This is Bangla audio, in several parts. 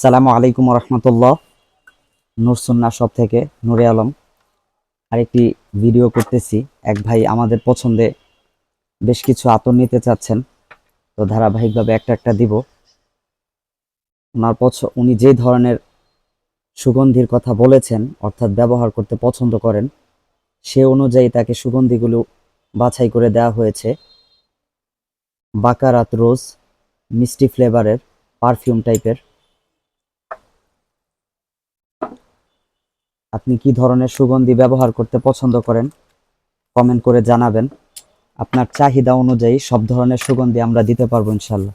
সালামু আলাইকুম রহমতুল্লাহ নুরসুন্না সব থেকে নুরে আলম। আরেকটি ভিডিও করতেছি, এক ভাই আমাদের পছন্দে বেশ কিছু আতর নিতে চাচ্ছেন, তো ধারাবাহিকভাবে একটা একটা দিব। ওনার পছ উনি যে ধরনের সুগন্ধির কথা বলেছেন, অর্থাৎ ব্যবহার করতে পছন্দ করেন, সে অনুযায়ী তাকে সুগন্ধিগুলো বাছাই করে দেওয়া হয়েছে। বাকারাত রোজ, মিষ্টি ফ্লেভারের, পারফিউম টাইপের। আপনি কি ধরনের সুগন্ধি ব্যবহার করতে পছন্দ করেন? কমেন্ট করে জানাবেন। আপনার চাহিদা অনুযায়ী সব ধরনের সুগন্ধি আমরা দিতে পারব ইনশাল্লাহ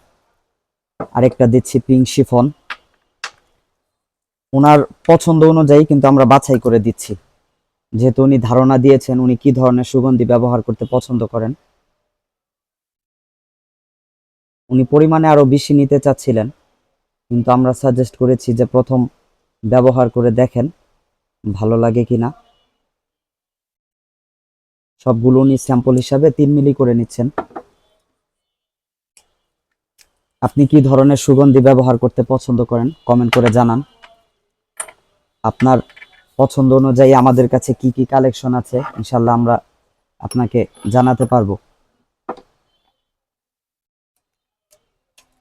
আরেকটা দিচ্ছি পিঙ্ক শিফন। ওনার পছন্দ অনুযায়ী কিন্তু আমরা বাছাই করে দিচ্ছি। যেহেতু উনি ধারণা দিয়েছেন উনি কি ধরনের সুগন্ধি ব্যবহার করতে পছন্দ করেন। উনি পরিমাণে আরও বেশি নিতে চাচ্ছিলেন। কিন্তু আমরা সাজেস্ট করেছি যে প্রথম ব্যবহার করে দেখেন। ভালো লাগে কিনা? সবগুলো উনি স্যাম্পল হিসাবে তিন মিলি করে নিচ্ছেন। আপনি কি ধরনের সুগন্ধি ব্যবহার করতে পছন্দ করেন? কমেন্ট করে জানান। আপনার পছন্দ অনুযায়ী আমাদের কাছে কি কি কালেকশন আছে? ইনশাল্লাহ আমরা আপনাকে জানাতে পারব।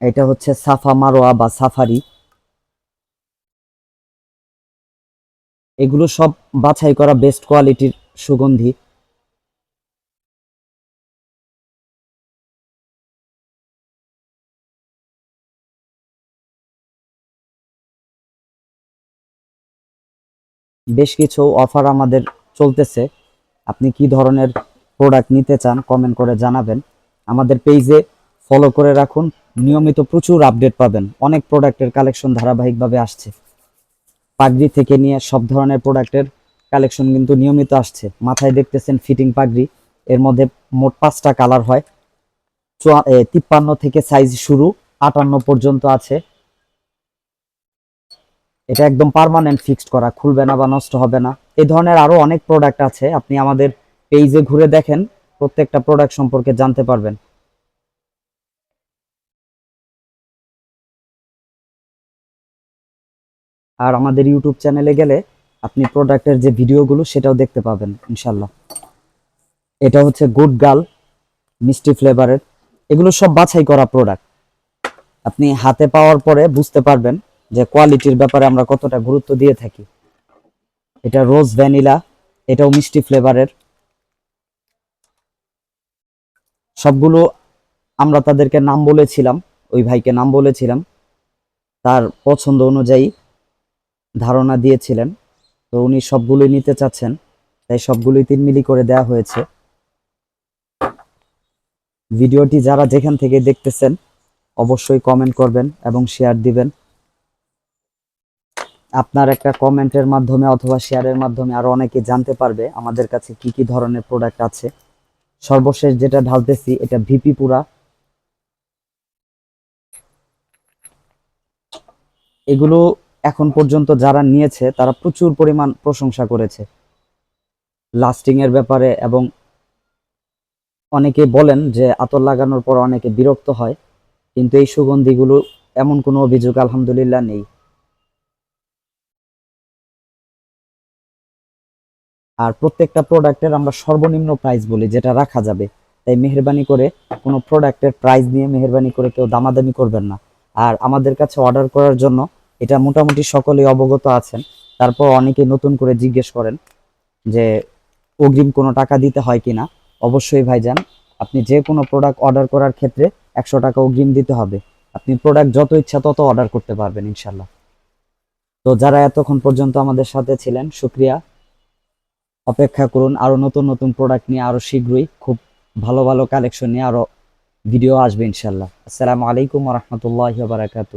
এটা হচ্ছে সাফা মারোয়া বা সাফারি। এগুলো সব বাছাই করা বেস্ট কোয়ালিটির সুগন্ধি। বেশ কিছু অফার আমাদের চলতেছে। আপনি কি ধরনের প্রোডাক্ট নিতে চান কমেন্ট করে জানাবেন। আমাদের পেজে ফলো করে রাখুন। নিয়মিত প্রচুর আপডেট পাবেন। অনেক প্রোডাক্টের কালেকশন ধারাবাহিকভাবে আসছে। পাগড়ি থেকে নিয়ে সব ধরনের প্রোডাক্টের কালেকশন কিন্তু নিয়মিত আসছে। মাথায় দেখতেছেন ফিটিং পাগড়ি, এর মধ্যে মোট পাঁচটা কালার হয়। তিপ্পান্ন থেকে সাইজ শুরু, আটান্ন পর্যন্ত আছে। এটা একদম পার্মানেন্ট ফিক্সড করা, খুলবে না বা নষ্ট হবে না। এই ধরনের আরও অনেক প্রোডাক্ট আছে, আপনি আমাদের পেজে ঘুরে দেখেন, প্রত্যেকটা প্রোডাক্ট সম্পর্কে জানতে পারবেন। আর আমাদের ইউটিউব চ্যানেলে গেলে আপনি প্রোডাক্টের যে ভিডিওগুলো সেটাও দেখতে পাবেন ইনশাল্লাহ এটা হচ্ছে গুড গার্ল মিষ্টি ফ্লেভারের এগুলো সব বাছাই করা প্রোডাক্ট আপনি হাতে পাওয়ার পরে বুঝতে পারবেন যে কোয়ালিটির ব্যাপারে আমরা কতটা গুরুত্ব দিয়ে থাকি। এটা রোজ ভ্যানিলা এটাও মিষ্টি ফ্লেভারের সবগুলো আমরা তাদেরকে নাম বলেছিলাম, ওই ভাইকে নাম বলেছিলাম। তার পছন্দ অনুযায়ী ধারণা দিয়েছিলেন। তো উনি সবগুলোই নিতে চাচ্ছেন, তাই সবগুলোই তিন মিলি করে দেয়া হয়েছে। ভিডিওটি যারা যেখান থেকে দেখতেছেন, অবশ্যই কমেন্ট করবেন এবং শেয়ার দিবেন। আপনার একটা কমেন্টের মাধ্যমে অথবা শেয়ারের মাধ্যমে আরও অনেকে জানতে পারবে আমাদের কাছে কি কি ধরনের প্রোডাক্ট আছে। সর্বশেষ যেটা ঢালতেছি, এটা ভিপি পুরা। এগুলো এখন পর্যন্ত যারা নিয়েছে, তারা প্রচুর পরিমাণ প্রশংসা করেছে। লাস্টিং এর ব্যাপারে এবং অনেকে বলেন যে আতর লাগানোর পর অনেকে বিরক্ত হয়, কিন্তু এই সুগন্ধিগুলো এমন কোনো অভিযোগ আলহামদুলিল্লাহ নেই। আর প্রত্যেকটা প্রোডাক্টের আমরা সর্বনিম্ন প্রাইস বলি, যেটা রাখা যাবে। তাই মেহরবানি করে কোনো প্রোডাক্টের প্রাইস নিয়ে মেহরবানি করে কেউ দামাদামি করবেন না। আর আমাদের কাছে অর্ডার করার জন্য এটা মোটামুটি সকলেই অবগত আছেন। তারপর অনেকে নতুন করে জিজ্ঞেস করেন যে, অগ্রিম কোনো টাকা দিতে হয় কিনা? অবশ্যই ভাইজান, আপনি যে কোনো প্রোডাক্ট অর্ডার করার ক্ষেত্রে একশো টাকা অগ্রিম দিতে হবে। আপনি প্রোডাক্ট যত ইচ্ছা তত অর্ডার করতে পারবেন ইনশাল্লাহ তো যারা এতক্ষণ পর্যন্ত আমাদের সাথে ছিলেন শুক্রিয়া অপেক্ষা করুন, আরও নতুন নতুন প্রোডাক্ট নিয়ে আরও শীঘ্রই খুব ভালো ভালো কালেকশন নিয়ে আরও ভিডিও আসবে ইনশাল্লাহ আসসালামু আলাইকুম রহমতুল্লাহ বারাকাতু